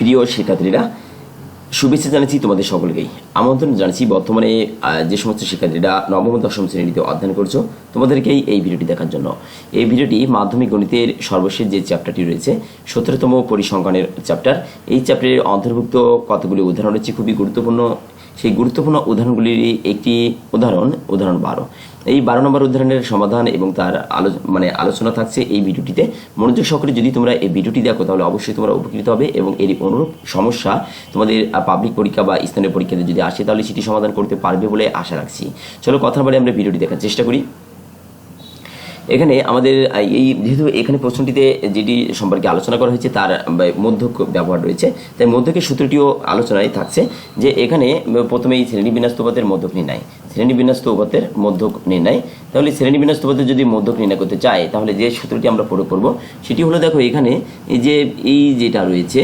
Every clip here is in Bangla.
প্রিয় শিক্ষার্থীরা, শুভেচ্ছা জানাচ্ছি তোমাদের সকলকেই। আমন্ত্রণ জানাচ্ছি বর্তমানে যে সমস্ত শিক্ষার্থীরা নবম দশম শ্রেণীতে অধ্যয়ন করছ, তোমাদেরকেই এই ভিডিওটি দেখার জন্য। এই ভিডিওটি মাধ্যমিক গণিতের সর্বশেষ যে চ্যাপ্টারটি রয়েছে, সতেরোতম পরিসংখ্যানের চ্যাপ্টার। এই চ্যাপ্টারের অন্তর্ভুক্ত কতগুলি উদাহরণ রয়েছে, খুবই গুরুত্বপূর্ণ। সেই গুরুত্বপূর্ণ উদাহরণগুলির একটি উদাহরণ উদাহরণ বারো। এই বারো নম্বর উদাহরণের সমাধান এবং তার আলো মানে আলোচনা থাকছে এই ভিডিওটিতে। মনোযোগ সহকারে যদি তোমরা এই ভিডিওটি দেখো, তাহলে অবশ্যই তোমরা উপকৃত হবে এবং এর অনুরূপ সমস্যা তোমাদের পাবলিক পরীক্ষা বা স্থানীয় পরীক্ষাতে যদি আসে, তাহলে সেটি সমাধান করতে পারবে বলে আশা রাখছি। চলো কথা বলে আমরা ভিডিওটি দেখার চেষ্টা করি। এখানে আমাদের এই যেহেতু এখানে প্রশ্নটিতে যেটি সম্পর্কে আলোচনা করা হয়েছে, তার মধ্যক ব্যবহার রয়েছে। তাই মধ্যকের সূত্রটিও আলোচনায় থাকছে যে এখানে প্রথমেই শ্রেণি উপাত্তের মধ্যক নির্ণয়। শ্রেণি উপাত্তের মধ্যক নির্ণয়। তাহলে শ্রেণি বিন্যাস্ত উপাত্তের যদি মধ্যক নির্ণয় করতে চাই তাহলে যে সূত্রটি আমরা প্রয়োগ করব, সেটি হলো দেখো এখানে এই যে, এই যেটা রয়েছে,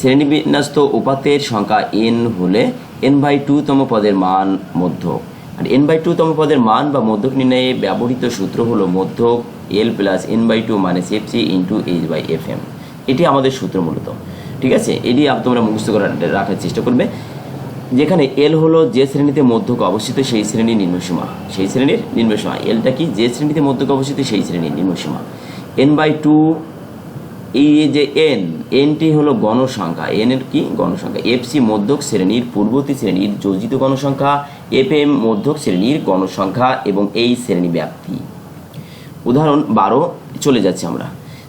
শ্রেণীবিন্যস্ত উপাতের সংখ্যা এন হলে এন বাই টু তম পদের মান মধ্যক। আর এন বাই টু তম পদের মান বা মধ্যক নির্ণয়ে ব্যবহৃত সূত্র হলো মধ্যক L plus N by two minus F C into H by F M এটি আমাদের সূত্র মূলত। ঠিক আছে? এটি তোমরা মুখস্থ করে রাখার চেষ্টা করবে। যেখানে এল হলো যে শ্রেণীতে মধ্যক অবস্থিত, সেই শ্রেণির নিম্নসীমা। সেই শ্রেণির নিম্নসীমা। এলটা কি? যে শ্রেণীতে মধ্যক অবস্থিত, সেই শ্রেণির নিম্নসীমা। এন বাই টু এই যে এন এনটি হলো গণসংখ্যা। এন এর কি? গণসংখ্যা। এফসি মধ্যক শ্রেণির পূর্ববর্তী শ্রেণির যোজিত গণসংখ্যা, এফ এম মধ্যক শ্রেণির গণসংখ্যা এবং এই শ্রেণি ব্যাপ্তি। উদাহরণ বারো, চলে যাচ্ছে আমরা।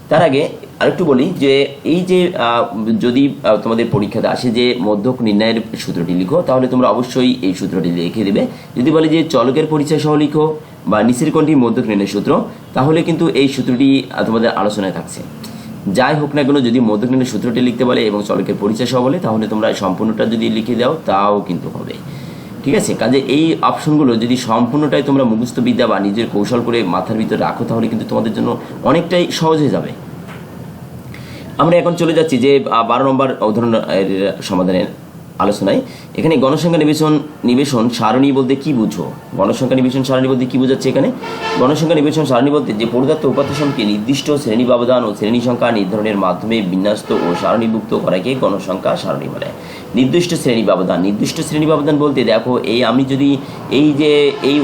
তার আগে আরেকটু বলি যে এই যে যদি তোমাদের পরীক্ষাতে আসে যে মধ্যক নির্ণয়ের সূত্রটি লিখো, তাহলে তোমরা অবশ্যই এই সূত্রটি লিখে দেবে। যদি বলে যে চলকের পরিচয় সহ লিখো বা নিচের কোনটি মধ্যক নির্ণয়ের সূত্র, তাহলে কিন্তু এই সূত্রটি তোমাদের আলোচনায় থাকছে। যাই হোক না কেন, যদি নির্ণয়ের সূত্রটি লিখতে বলে এবং চলকের পরিচয় সহ বলে, তাহলে তোমরা সম্পূর্ণটা যদি লিখে দাও, তাও কিন্তু হবে। ঠিক আছে? কাজে এই অপশনগুলো যদি সম্পূর্ণটাই তোমরা মুখস্থবিদ্যা বা নিজের কৌশল করে মাথার ভিতরে রাখো, তাহলে কিন্তু তোমাদের জন্য অনেকটাই সহজ হয়ে যাবে। আমরা এখন চলে যাচ্ছি যে বারো নম্বর উদাহরণ সমাধানের আলোচনায়। এখানে গণসংখ্যা নিবেশন নিবেশন সারণী বলতে কি বুঝো? গণসংখ্যা নিবেশন সারণী বলতে কি বোঝাচ্ছে এখানে? গণসংখ্যা নিবেশন সারণী বলতে যে পরিদত্ত উপাত্ত সংখ্যে নির্দিষ্ট শ্রেণি ব্যবধান ও শ্রেণি সংখ্যা নির্ধারণের মাধ্যমে বিন্যস্ত ও সারণীভুক্ত করাকে গণসংখ্যা সারণী বলে। নির্দিষ্ট শ্রেণি ব্যবধান, নির্দিষ্ট শ্রেণি ব্যবধান বলতে দেখো, এই আমি যদি এই যে এই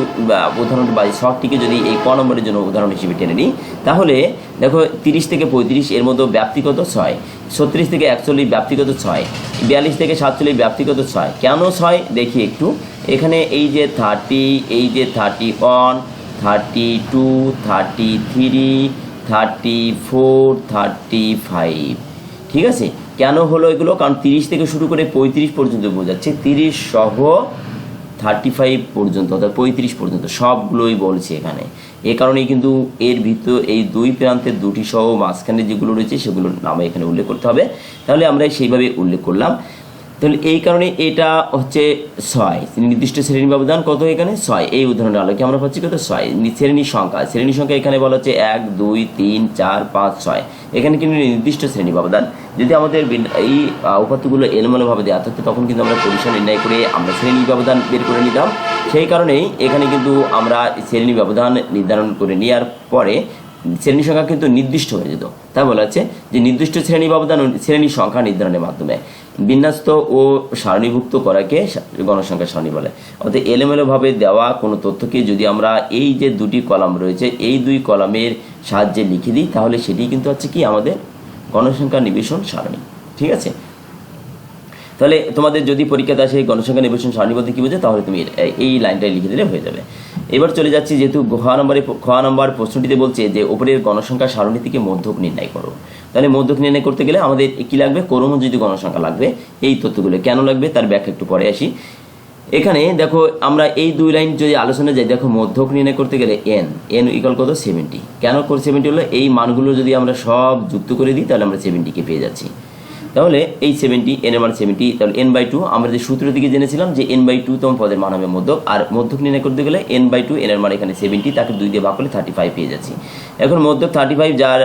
উদাহরণ বা শর্টটিকে যদি এই ক নম্বরের জন্য উদাহরণ হিসেবে টেনে নিই, তাহলে দেখো তিরিশ থেকে পঁয়ত্রিশ এর মধ্যে ব্যক্তিগত ছয়, ছত্রিশ থেকে একচল্লিশ ব্যক্তিগত ছয়, বিয়াল্লিশ থেকে সাতচল্লিশ ব্যক্তিগত ছয়। কেন ছয়? দেখি একটু। এখানে এই যে থার্টি এই যে thirty one thirty two thirty three thirty four thirty five ঠিক আছে? কেন হলো এগুলো? কারণ তিরিশ থেকে শুরু করে পঁয়ত্রিশ পর্যন্ত বোঝাচ্ছে তিরিশ সহ থার্টি ফাইভ পর্যন্ত, অর্থাৎ পঁয়ত্রিশ পর্যন্ত, সবগুলোই বলছে এখানে। এ কারণেই কিন্তু এর ভিতর এই দুই প্রান্তের দুটি সহ মাঝখানে যেগুলো রয়েছে, সেগুলোর নামে এখানে উল্লেখ করতে হবে। তাহলে আমরা সেইভাবে উল্লেখ করলাম। তাহলে এই কারণে এটা হচ্ছে ছয়। নির্দিষ্ট শ্রেণি ব্যবধান কত এখানে? ছয়। এই উদাহরণের আলোকে আমরা পাচ্ছি কত? ছয়। শ্রেণি সংখ্যা। শ্রেণি সংখ্যা এখানে বলা হচ্ছে এক, দুই, তিন, চার, পাঁচ, ছয়। এখানে কিন্তু নির্দিষ্ট শ্রেণি ব্যবধান। যদি আমাদের এই উপাত্তগুলো এলোমেলোভাবে দেওয়া থাকতো তখন কিন্তু আমরা পরিসর নির্ণয় করে আমরা শ্রেণি ব্যবধান বের করে নিতাম সেই কারণেই এখানে কিন্তু আমরা শ্রেণি ব্যবধান নির্ধারণ করে নেওয়ার পরে শ্রেণি সংখ্যা কিন্তু নির্দিষ্ট হয়ে যেত। তাই বলা হচ্ছে যে নির্দিষ্ট শ্রেণি ব্যবধান শ্রেণি সংখ্যা নির্ধারণের মাধ্যমে বিন্যস্ত ও সারণীভুক্ত করাকে গণসংখ্যা সারণী বলে। অর্থাৎ এলোমেলোভাবে দেওয়া কোনো তথ্যকে যদি আমরা এই যে দুটি কলাম রয়েছে, এই দুই কলামের সাহায্যে লিখে দিই, তাহলে সেটি কিন্তু হচ্ছে কি আমাদের গণসংখ্যা নিবেশন সারণী। ঠিক আছে? তাহলে তোমাদের যদি পরীক্ষাতে আসে, গণসংখ্যা নিবেশন সারণী বলতে কি বোঝে? তাহলে তুমি এই লাইনটাই লিখে দিলে হয়ে যাবে। এবার চলে যাচ্ছি, যেহেতু খ নম্বরে খ নম্বর প্রশ্নটিতে বলছে যে ওপরের গণসংখ্যা সারণী থেকে মধ্যক নির্ণয় করো। তাহলে মধ্যক নির্ণয় করতে গেলে আমাদের কী লাগবে? ক্রমযোজিত গণসংখ্যা লাগবে। এই তথ্যগুলো কেন লাগবে? তার ব্যাখ্যা একটু পরে আসি। এখানে দেখো, আমরা এই দুই লাইন যদি আলোচনা যাই, দেখো মধ্যক নির্ণয় করতে গেলে এন এন ইকাল কত? সেভেন্টি কেন সেভেন্টি হলো? এই মানগুলো যদি আমরা সব যুক্ত করে দিই, তাহলে আমরা সেভেন্টিকে পেয়ে যাচ্ছি। তাহলে এই সেভেন্টি এন এর মান সেভেন্টি তাহলে এন বাই টু আমরা যে সূত্র দিকে জেনেছিলাম যে এন বাই টু তম পদের মান হবে মধ্যক, আর মধ্যক নির্ণয় করতে গেলে এন বাই টু এন এর মান এখানে সেভেন্টি তাকে দুই দিয়ে ভাগ করে থার্টি ফাইভ পেয়ে যাচ্ছি। এখন মধ্যক থার্টি ফাইভ যার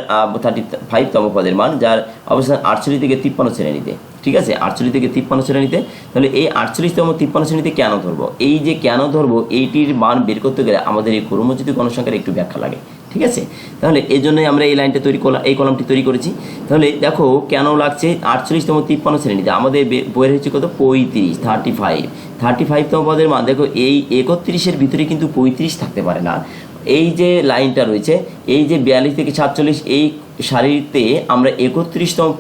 থার্টি ফাইভ তম পদের মান, যার অবস্থান আটচল্লিশ থেকে তিপ্পান্ন শ্রেণীতে। ঠিক আছে? আটচল্লিশ থেকে তিপ্পান্ন শ্রেণীতে। তাহলে এই আটচল্লিশতম তিপ্পান্ন শ্রেণীতে কেন ধরবো? এই যে কেন ধরবো, এইটির মান বের করতে গেলে আমাদের এই ক্রমজিত গণসংখ্যার একটু ব্যাখ্যা লাগে। ঠিক আছে? তাহলে এই জন্যই আমরা এই লাইনটা তৈরি করলাম এই কলমটি তৈরি করেছি। তাহলে দেখো কেন লাগছে আটচল্লিশতম তিপ্পান্ন শ্রেণীতে? আমাদের বইয়ের হচ্ছে কত? পঁয়ত্রিশ থার্টি ফাইভ থার্টি ফাইভতম পদের মান দেখো, এই একত্রিশের ভিতরে কিন্তু পঁয়ত্রিশ থাকতে পারে না। এই যে লাইনটা রয়েছে, এই যে বিয়াল্লিশ থেকে সাতচল্লিশ, এই সারিতে আমরা একত্রিশতম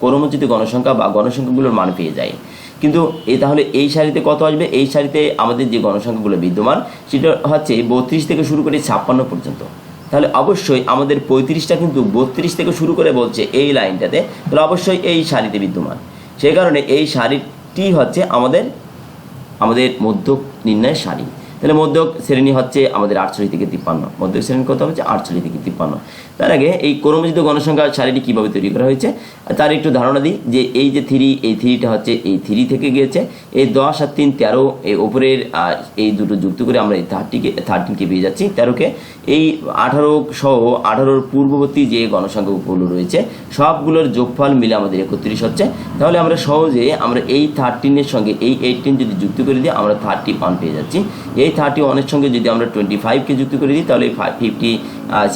ক্রমজিত গণসংখ্যা বা গণসংখ্যাগুলোর মান পেয়ে যাই কিন্তু এ তাহলে এই সারিতে কত আসবে? এই সারিতে আমাদের যে গণসংখ্যাগুলো বিদ্যমান, সেটা হচ্ছে বত্রিশ থেকে শুরু করে ছাপ্পান্ন পর্যন্ত। তাহলে অবশ্যই আমাদের পঁয়ত্রিশটা কিন্তু বত্রিশ থেকে শুরু করে বলছে এই লাইনটাতে, তাহলে অবশ্যই এই সারিতে বিদ্যমান। সেই কারণে এই সারিটি হচ্ছে আমাদের আমাদের মধ্যক নির্ণয়ের সারি। তাহলে মধ্যক শ্রেণি হচ্ছে আমাদের আটচল্লিশ থেকে তিপ্পান্ন। মধ্যক শ্রেণি কত হচ্ছে? আটচল্লিশ থেকে তিপ্পান্ন। তার আগে এই ক্রমজিত গণসংখ্যা সারিটি কীভাবে তৈরি করা হয়েছে? তার একটু ধারণা দিই যে এই যে থ্রি, এই থ্রিটা হচ্ছে এই থ্রি থেকে গিয়েছে। এই দশ আর তিন তেরো এই ওপরের এই দুটো যুক্ত করে আমরা এই থার্টিকে থার্টিনকে পেয়ে যাচ্ছি, তেরোকে। এই আঠারো সহ আঠারোর পূর্ববর্তী যে গণসংখ্যাগুলো রয়েছে, সবগুলোর যোগফল মিলে আমাদের একত্রিশ হচ্ছে। তাহলে আমরা সহজে আমরা এই থার্টিনের সঙ্গে, এই এইটিন যদি যুক্ত করে দিই, আমরা থার্টি ওয়ান পেয়ে যাচ্ছি। এই থার্টি ওয়ানের সঙ্গে যদি আমরা টোয়েন্টি ফাইভকে যুক্ত করে দিই, তাহলে ফিফটি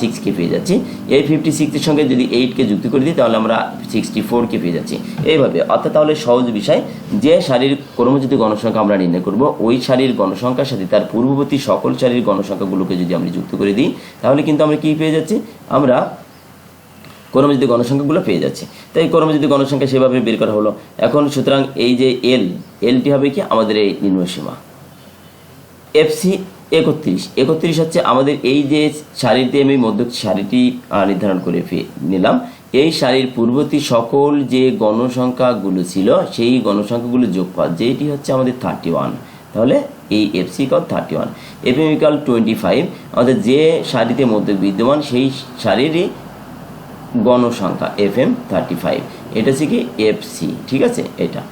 সিক্সকে পেয়ে যাচ্ছি। এই ফিফটি সিক্সের সঙ্গে যদি এইটকে যুক্ত করে দিই, তাহলে আমরা সিক্সটি ফোরকে পেয়ে যাচ্ছি। এইভাবে, অর্থাৎ তাহলে সহজ বিষয়, যে শারীর ক্রমজিত গণসংখ্যা আমরা নির্ণয় করব, ওই শারীর গণসংখ্যার সাথে তার পূর্ববর্তী সকল শারীর গণসংখ্যাগুলোকে যদি আমরা যুক্ত করে দিই, তাহলে কিন্তু আমরা কী পেয়ে যাচ্ছি? আমরা কর্মজিত গণসংখ্যাগুলো পেয়ে যাচ্ছি। তাই কর্মজিত গণসংখ্যা সেভাবে বের করা হলো। এখন সুতরাং এই যে এল এলটি হবে কি? আমাদের এই নির্ণয় সীমা। এফসি একত্রিশ। একত্রিশ হচ্ছে আমাদের এই যে শাড়িতে আমি মধ্য শাড়িটি নির্ধারণ করে নিলাম, এই শাড়ির পূর্ববর্তী সকল যে গণসংখ্যাগুলো ছিল, সেই গণসংখ্যাগুলো যোগ যোগফল যেটি হচ্ছে আমাদের থার্টি ওয়ান তাহলে এই FC call thirty one FM equal twenty five আমাদের যে শাড়িতে মধ্যে বিদ্যমান, সেই শাড়িরই গণসংখ্যা এফ এম থার্টি ফাইভ এটা হচ্ছে কি এফ সি ঠিক আছে? এটা।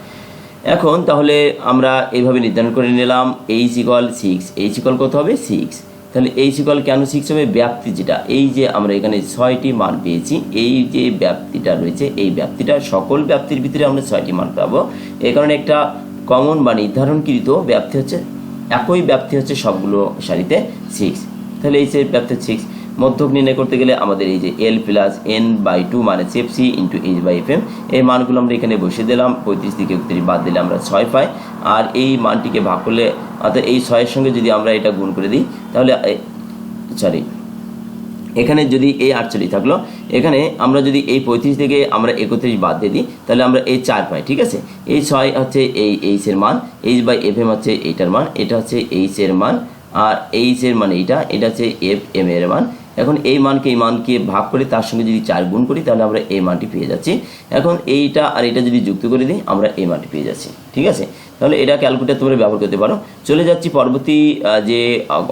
এখন তাহলে আমরা এইভাবে নির্ধারণ করে নিলাম H equal six H equal কত হবে? সিক্স তাহলে এইচ ইকল কেন সিক্স হবে? ব্যাপ্তি যেটা। এই যে আমরা এখানে ছয়টি মান পেয়েছি, এই যে ব্যাপ্তিটা রয়েছে, এই ব্যাপ্তিটা সকল ব্যাপ্তির ভিতরে আমরা ছয়টি মান পাবো। এই কারণে একটা কমন বা নির্ধারণকৃত ব্যাপ্তি হচ্ছে, একই ব্যাপ্তি হচ্ছে সবগুলো সারিতে সিক্স তাহলে এই যে ব্যাপ্তি সিক্স মধ্যক নির্ণয় করতে গেলে আমাদের এই যে L plus N by two মানে F C into H by F M এই মানগুলো আমরা এখানে বসিয়ে দিলাম, পঁয়ত্রিশ থেকে একত্রিশ বাদ দিলে আমরা ছয় পাই। আর এই মানটিকে ভাগ করলে, অর্থাৎ এই ছয়ের সঙ্গে যদি আমরা এটা গুণ করে দিই, তাহলে সরি এখানে যদি এই আটচল্লিশ থাকল, এখানে আমরা যদি এই পঁয়ত্রিশ থেকে আমরা একত্রিশ বাদ দিয়ে দিই, তাহলে আমরা এই চার পাই, ঠিক আছে? এই ছয় হচ্ছে এই এইচের মান এইচ বাই এফ এম হচ্ছে এইটার মান, এটা হচ্ছে এইচের মান, আর এইচের মান এইটা, এটা হচ্ছে এফ এম এর মান। এখন এই মানকে এই মানকে ভাগ করে তার সঙ্গে যদি চার গুণ করি, তাহলে আমরা এই মানটি পেয়ে যাচ্ছি। এখন এইটা আর এটা যদি যুক্ত করে দিই, আমরা এই মানটি পেয়ে যাচ্ছি। ঠিক আছে? তাহলে এটা ক্যালকুলেটার তোমরা ব্যবহার করতে পারো। চলে যাচ্ছি পরবর্তী যে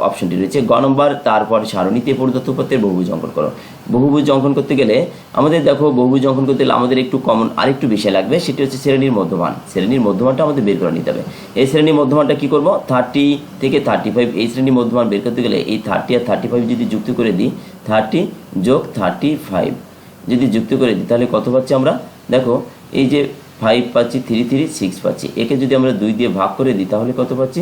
অপশনটি রয়েছে। গ নম্বর, তারপর সারণীতে প্রদত্ত পত্রের বহুভুজ অঙ্কন করো। বহুভুজ অঙ্কন করতে গেলে আমাদের দেখো বহুভুজ অঙ্কন করতে গেলে আমাদের একটু কমন আরেকটু বিষয় লাগবে, সেটি হচ্ছে শ্রেণির মধ্যমান। শ্রেণির মধ্যমানটা আমাদের বের করে নিতে হবে। এই শ্রেণির মধ্যমানটা কী করব? থার্টি থেকে থার্টি ফাইভ এই শ্রেণির মধ্যমান বের করতে গেলে এই থার্টি আর থার্টি ফাইভ যদি যুক্ত করে দিই থার্টি যোগ থার্টি ফাইভ যদি যুক্ত করে দিই, তাহলে কত পাচ্ছি আমরা? দেখো, এই যে ফাইভ পাচ্ছি থ্রি থ্রি সিক্স পাচ্ছি। একে যদি আমরা দুই দিয়ে ভাগ করে দিই, তাহলে কত পাচ্ছি?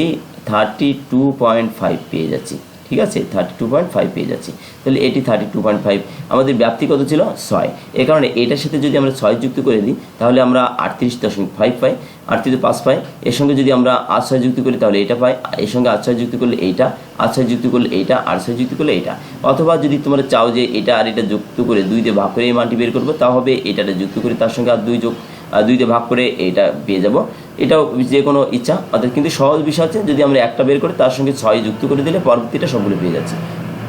এই থার্টি টু পয়েন্ট ফাইভ পেয়ে যাচ্ছি। ঠিক আছে থার্টি টু পয়েন্ট ফাইভ পেয়ে যাচ্ছি। তাহলে এটি থার্টি টু পয়েন্ট ফাইভ আমাদের ব্যাপ্তি কত ছিল? ছয়। এ কারণে এটার সাথে যদি আমরা ছয় যুক্ত করে দিই, তাহলে আমরা আটত্রিশ দশমিক ফাইভ পাই, আটত্রিশ পাঁচ পাই। এর সঙ্গে যদি আমরা আট ছয় যুক্ত করি, তাহলে এটা পাই। এর সঙ্গে আট ছয় যুক্ত করলে এইটা আট ছয় যুক্ত করলে এইটা আট ছয় যুক্ত করলে এটা। অথবা যদি তোমরা চাও যে এটা আর এটা যুক্ত করে দুই দিয়ে ভাগ করে এই মানটি বের করব তা হবে এটাটা যুক্ত করে তার সঙ্গে আর দুই যোগ। আহ, দুই দিয়ে ভাগ করে এটা পেয়ে যাব। এটাও যে কোনো ইচ্ছা অর্থাৎ কিন্তু সহজ বিষয় হচ্ছে যদি আমরা একটা বের করি তার সঙ্গে ছয় যুক্ত করে দিলে পরবর্তীটা সবগুলো পেয়ে যাচ্ছে।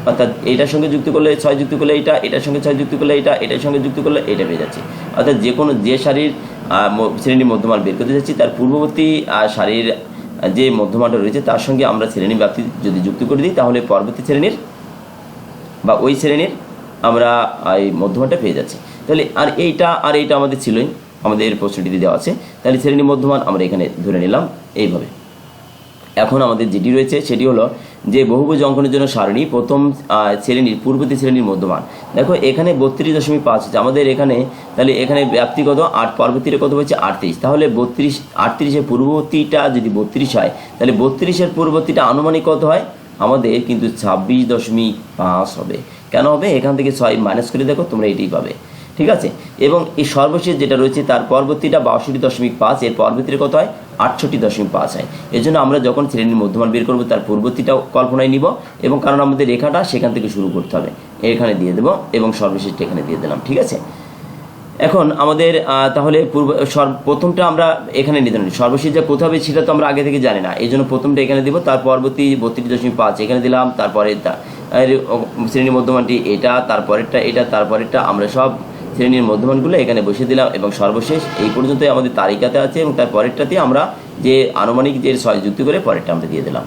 অর্থাৎ এটার সঙ্গে যুক্ত করলে ছয় যুক্ত করলে এটা এটার সঙ্গে ছয় যুক্ত করলে এটা এটার সঙ্গে যুক্ত করলে এটা পেয়ে যাচ্ছে। অর্থাৎ যে কোনো যে শাড়ির শ্রেণির মধ্যমান বের করতে যাচ্ছি তার পূর্ববর্তী শাড়ির যে মধ্যমানটা রয়েছে তার সঙ্গে আমরা শ্রেণি ব্যাপ্তি যদি যুক্ত করে দিই তাহলে পরবর্তী শ্রেণির বা ওই শ্রেণির আমরা এই মধ্যমানটা পেয়ে যাচ্ছি। তাহলে আর এইটা আর এইটা আমাদের ছিলই। আমাদের প্রশ্নটিতে দেওয়া আছে। তাহলে শ্রেণি মধ্যমান আমরা এখানে ধরে নিলাম এইভাবে। এখন আমাদের যেটি রয়েছে সেটি হলো যে বহুভুজ অঙ্কনের জন্য সারণী প্রথম শ্রেণির, পূর্ববর্তী শ্রেণির মধ্যমান। দেখো, এখানে বত্রিশ দশমিক পাঁচ হচ্ছে। আমাদের এখানে, তাহলে এখানে ব্যাপ্তি কত? আট। পরবর্তীটা কত হচ্ছে আটত্রিশ। তাহলে বত্রিশ, আটত্রিশের পূর্ববর্তীটা যদি বত্রিশ হয়, তাহলে বত্রিশের পূর্ববর্তীটা আনুমানিক কত হয়? আমাদের কিন্তু ছাব্বিশ দশমিক পাঁচ হবে। কেন হবে? এখান থেকে ছয় মাইনাস করে দেখো, তোমরা এটাই পাবে। ঠিক আছে? এবং এই সর্বশেষ যেটা রয়েছে তার পরবর্তীটা বাষট্টি দশমিক পাঁচ, এর পরবর্তীটা কত হয়? আটষট্টি দশমিক পাঁচ হয়। এই জন্য আমরা যখন শ্রেণির মধ্যমান বের করব, তার পূর্ববর্তীটাও কল্পনায় নিব এবং কারণ আমাদের রেখাটা সেখান থেকে শুরু করতে হবে। এখানে দিয়ে দেবো এবং সর্বশেষটা এখানে দিয়ে দিলাম, ঠিক আছে? এখন আমাদের তাহলে পূর্ব, সর- প্রথমটা আমরা এখানে নিতে পারি সর্বশেষ যা কোথাও হবে সেটা তো আমরা আগে থেকে জানি না। এই জন্য প্রথমটা এখানে দিব, তার পরবর্তী বত্রিশ দশমিক পাঁচ এখানে দিলাম তারপরে শ্রেণির মধ্যমানটি এটা, তারপরেরটা এটা, তারপরেরটা, আমরা সব শ্রেণির মধ্যমানগুলো এখানে বসে দিলাম এবং সর্বশেষ এই পর্যন্ত আমাদের তালিকাতে আছে এবং তার পরেরটাতে আমরা যে আনুমানিক যে ছয় যুক্তি করে পরেরটা আমরা দিয়ে দিলাম।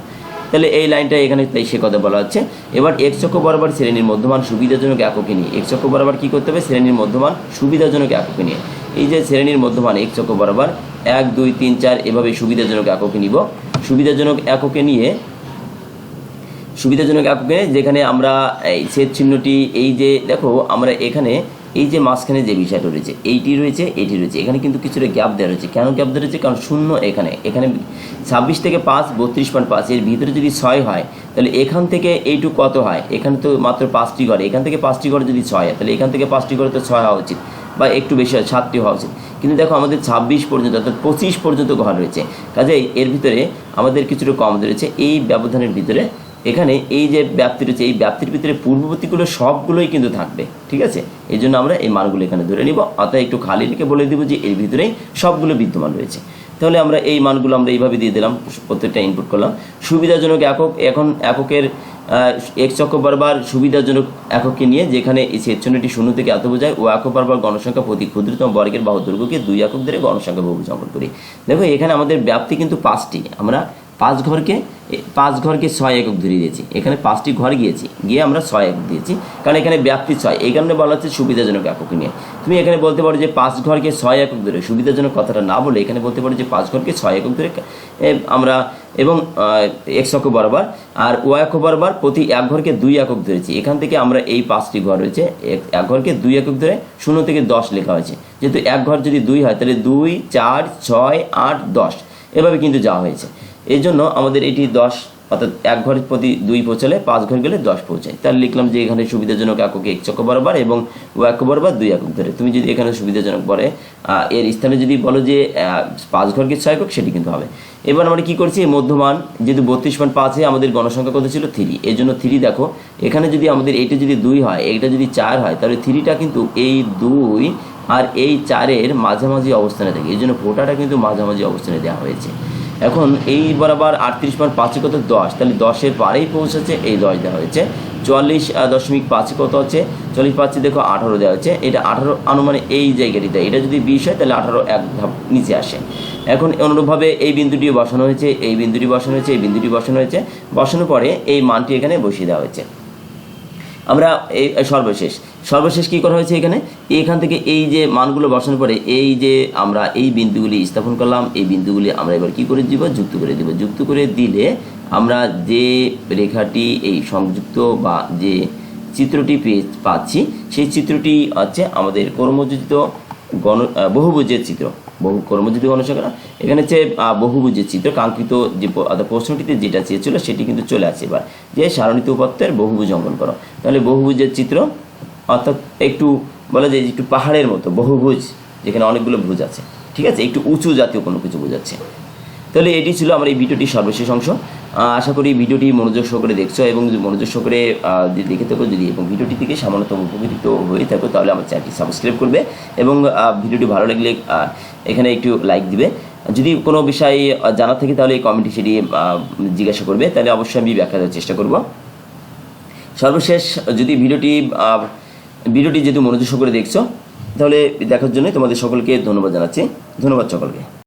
তাহলে এই লাইনটা এখানে তাই সে কথা বলা হচ্ছে। এবার এক চক্র বরাবর শ্রেণির মধ্যমান সুবিধাজনক এককে নিয়ে। এক চক্র বরাবর কী করতে হবে? শ্রেণির মধ্যমান সুবিধাজনক এককে নিয়ে। এই যে শ্রেণির মধ্যমান এক চক্র বরাবর এক, দুই, তিন, চার এভাবে সুবিধাজনক এককে নিব। সুবিধাজনক এককে নিয়ে, সুবিধাজনক এককে যেখানে আমরা এই ছেদ চিহ্নটি এই যে দেখো, আমরা এখানে এই যে মাঝখানে যে বিষয়টা রয়েছে, এইটি রয়েছে, এটি রয়েছে, এখানে কিন্তু কিছুটা গ্যাপ দেওয়া রয়েছে। কেন গ্যাপ দেওয়া রয়েছে? কারণ শূন্য এখানে। এখানে ছাব্বিশ থেকে পাঁচ, বত্রিশ পয়েন্ট পাঁচ, এর ভিতরে যদি ছয় হয়, তাহলে এখান থেকে এইটুকু কত হয়? এখানে তো মাত্র পাঁচটি ঘরে, এখান থেকে পাঁচটি ঘরে যদি ছয় হয়, তাহলে এখান থেকে পাঁচটি ঘরে তো ছয় হওয়া উচিত, বা একটু বেশি হয়, সাতটি হওয়া উচিত। কিন্তু দেখো, আমাদের ছাব্বিশ পর্যন্ত, অর্থাৎ পঁচিশ পর্যন্ত ঘর রয়েছে। কাজেই এর ভিতরে আমাদের কিছুটা কম রয়েছে। এই ব্যবধানের ভিতরে এখানে এই যে ব্যাপ্তি রয়েছে, এই ব্যাপ্তির ভিতরে পূর্ববর্তীগুলো সবগুলোই কিন্তু থাকবে, ঠিক আছে? এই জন্য আমরা এই মানগুলো এখানে ধরে নিব অর্থাৎ একটু খালি রেখে বলে দিব যে এর ভিতরেই সবগুলো বিদ্যমান রয়েছে। তাহলে আমরা এই মানগুলো আমরা এইভাবে দিয়ে দিলাম, প্রত্যেকটা ইনপুট করলাম। সুবিধাজনক একক, এখন এককের এক চক্র বারবার সুবিধাজনক এককে নিয়ে যেখানে এই ছেদচন্নটি শূন্য থেকে এত বোঝায়, ও একক বারবার গণসংখ্যা প্রতি ক্ষুদ্রতম বর্গের বাহু দৈর্ঘ্যকে দুই একক ধরে গণসংখ্যা বহু অঙ্কন করি। দেখো এখানে আমাদের ব্যাপ্তি কিন্তু পাঁচটি, আমরা পাঁচ ঘরকে পাঁচ ঘরকে ছয় একক ধরে দিয়েছি। এখানে পাঁচটি ঘর গিয়েছি, গিয়ে আমরা ছয় একক দিয়েছি। কারণ এখানে ব্যাপ্তি ছয়, এই কারণে বলা হচ্ছে সুবিধাজনক একক নিয়ে। তুমি এখানে বলতে পারো যে পাঁচ ঘরকে ছয় একক ধরে, সুবিধাজনক কথাটা না বলে এখানে বলতে পারো যে পাঁচ ঘরকে ছয় একক ধরে আমরা, এবং এক্স অক্ষ বরাবর, আর ও অক্ষ বরাবর প্রতি এক ঘরকে দুই একক ধরেছি। এখান থেকে আমরা এই পাঁচটি ঘর রয়েছে এক- এক ঘরকে দুই একক ধরে শূন্য থেকে দশ লেখা হয়েছে। যেহেতু এক ঘর যদি দুই হয়, তাহলে দুই, চার, ছয়, আট, দশ। এভাবে কিন্তু যাওয়া হয়েছে। এই জন্য আমাদের এটি দশ অর্থাৎ এক ঘরের প্রতি দুই পৌঁছালে পাঁচ ঘর গেলে দশ পৌঁছায়। তাহলে লিখলাম যে এখানে সুবিধাজনক একক এক চক্র বরাবর এবং ও এক বরাবর দুই একক ধরে। তুমি যদি এখানে সুবিধাজনক আহ, এর স্থানে যদি বলো যে পাঁচ ঘরকে ছয় একক সেটি কিন্তু হবে। এবার আমরা কি করছি? মধ্যমান যেহেতু বত্রিশ পয়েন্ট পাঁচে আমাদের গণসংখ্যা কত ছিল? থ্রি। এই জন্য থ্রি দেখো এখানে যদি আমাদের এইটা যদি দুই হয় এইটা যদি চার হয় তাহলে থ্রিটা কিন্তু এই দুই আর এই চারের মাঝামাঝি অবস্থানে থাকে। এই জন্য ফোটাটা কিন্তু মাঝামাঝি অবস্থানে দেওয়া হয়েছে। এখন এই বরাবর আটত্রিশ পয়েন্ট পাঁচে কত? দশ। তাহলে দশের পারেই পৌঁছেছে, এই দশ দেওয়া হয়েছে। চুয়াল্লিশ দশমিক পাঁচে কত হচ্ছে? চল্লিশ পাঁচে দেখো, আঠারো দেওয়া হচ্ছে এটা আঠারো আনুমানিক এই জায়গাটিতে। এটা যদি বিশ হয়, তাহলে আঠারো এক ধাপ নিচে আসে। এখন অনুরূপভাবে এই বিন্দুটিও বসানো হয়েছে, এই বিন্দুটি বসানো হয়েছে, এই বিন্দুটি বসানো হয়েছে। বসানোর পরে এই মানটি এখানে বসিয়ে দেওয়া হয়েছে। আমরা এই সর্বশেষ। সর্বশেষ কি করা হয়েছে এখানে? এখান থেকে এই যে মানগুলো বসানোর পরে এই যে আমরা এই বিন্দুগুলি স্থাপন করলাম, এই বিন্দুগুলি আমরা এবার কি করে দিব? যুক্ত করে দিব। যুক্ত করে দিলে আমরা যে রেখাটি এই সংযুক্ত বা যে চিত্রটি পেয়ে পাচ্ছি, সেই চিত্রটি হচ্ছে আমাদের কর্মযোজিত গণ বহুভুজের চিত্র। বহু কর্মযোজিত গণসংখ্যা এখানে হচ্ছে বহুভুজের চিত্র, কাঙ্ক্ষিত যে প্রশ্নটিতে যেটা চেয়েছিল, সেটি কিন্তু চলে আসে এবার। যে সারণিত উপাত্তের বহুভুজ অঙ্কন করো। তাহলে বহুভুজের চিত্র, অর্থাৎ একটু বলা যায় যে, একটু পাহাড়ের মতো বহুভুজ, যেখানে অনেকগুলো ভুজ আছে। ঠিক আছে? একটু উঁচু জাতীয় কোনো কিছু বোঝাচ্ছে। তাহলে এটি ছিল আমার এই ভিডিওটির সর্বশেষ অংশ। আশা করি ভিডিওটি মনোযোগ সহকারে দেখছ এবং যদি মনোযোগ সহকারে যদি দেখে থাকো, যদি এবং ভিডিওটি থেকে সামান্যতম উপকৃত হয়ে থাকো, তাহলে আমার চ্যানেলটি সাবস্ক্রাইব করবে এবং ভিডিওটি ভালো লাগলে এখানে একটু লাইক দিবে। যদি কোনো বিষয় জানার থাকে, তাহলে এই কমেন্টে সেটি জিজ্ঞাসা করবে। তাহলে অবশ্যই আমি ব্যাখ্যা দেওয়ার চেষ্টা করব। সর্বশেষ, যদি ভিডিওটি ভিডিওটি যেহেতু মনোযোগ সহকারে দেখছ, তাহলে দেখার জন্য তোমাদের সকলকে ধন্যবাদ জানাচ্ছি। ধন্যবাদ সকলকে।